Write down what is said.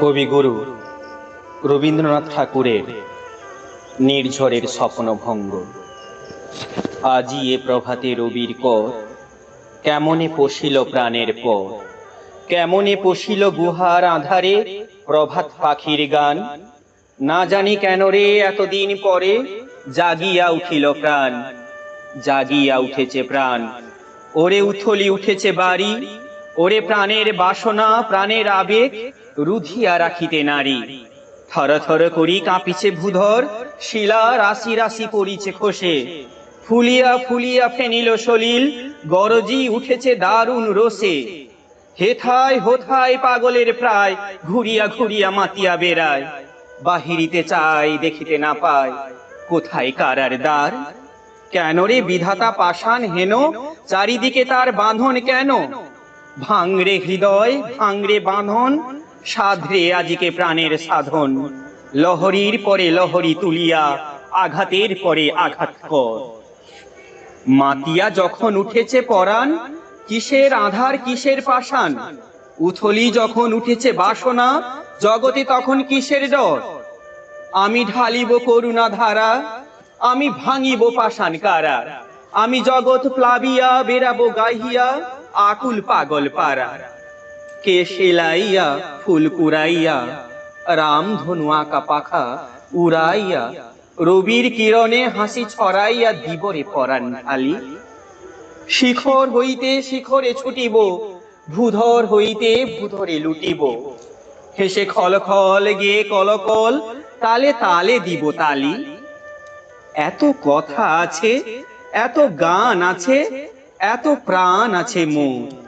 কবিগুরু রবীন্দ্রনাথ ঠাকুরের নির্ঝরের স্বপ্নভঙ্গ। আজি এ প্রভাতে রবির কর কেমনে পশিল প্রাণের পর? কেমনে পশিল গুহার আধারে প্রভাত পাখির গান? না জানি কেন রে এতদিন পরে জাগিয়া উঠিল প্রাণ। জাগিয়া উঠেছে প্রাণ। ওরে উথলি উঠেছে বাড়ি। ওরে প্রাণের বাসনা, প্রাণের আবেগ রুধিয়া রাখিতে নারী। থর থর করি কাঁপিছে ভূধর, শিলা রাশি রাশি পড়িছে খসে। ফুলিয়া ফুলিয়া ফেনিল সলিল, গরজি উঠেছে দারুণ রোষে হেথায় হোথায় পাগলের প্রায়, ঘুরিয়া ঘুরিয়া মাতিয়া বেড়ায়। বাহিরিতে চাই দেখিতে না পায়, কোথায় কারার দ্বার? কেন রে বিধাতা পাষাণ হেন, চারিদিকে তার বাঁধন কেন? ভাঙরে হৃদয়, ভাঙরে বাঁধন সাধরে আজিকে প্রাণের সাধন। লহরীর পরে লহরী তুলিয়া, আঘাতের পরে আঘাত কর। মাতিয়া যখন উঠেছে পরাণ, কিসের আধার, কিসের পাষাণ? উথলি যখন উঠেছে বাসনা, জগতে তখন কিসের ডর? আমি ঢালিব করুণা ধারা আমি ভাঙিব পাষাণ কারা? আমি জগৎ প্লাবিয়া বেরাবো গাহিয়া, আকুল পাগল পারা। কে সেলাইয়া, ফুল কুড়াইয়া, রাম ধনু আঁকা পাখা উড়াইয়া, রবির কিরণে হাসি ছড়াইয়া দিবরে পরাণ ঢালি শিখর হইতে শিখরে ছুটিব, ভূধর হইতে ভূধরে লুটিব। হেসে খল খল গে কলকল তালে তালে দিব তালি। এত কথা আছে, এত গান আছে, এত প্রাণ আছে মোর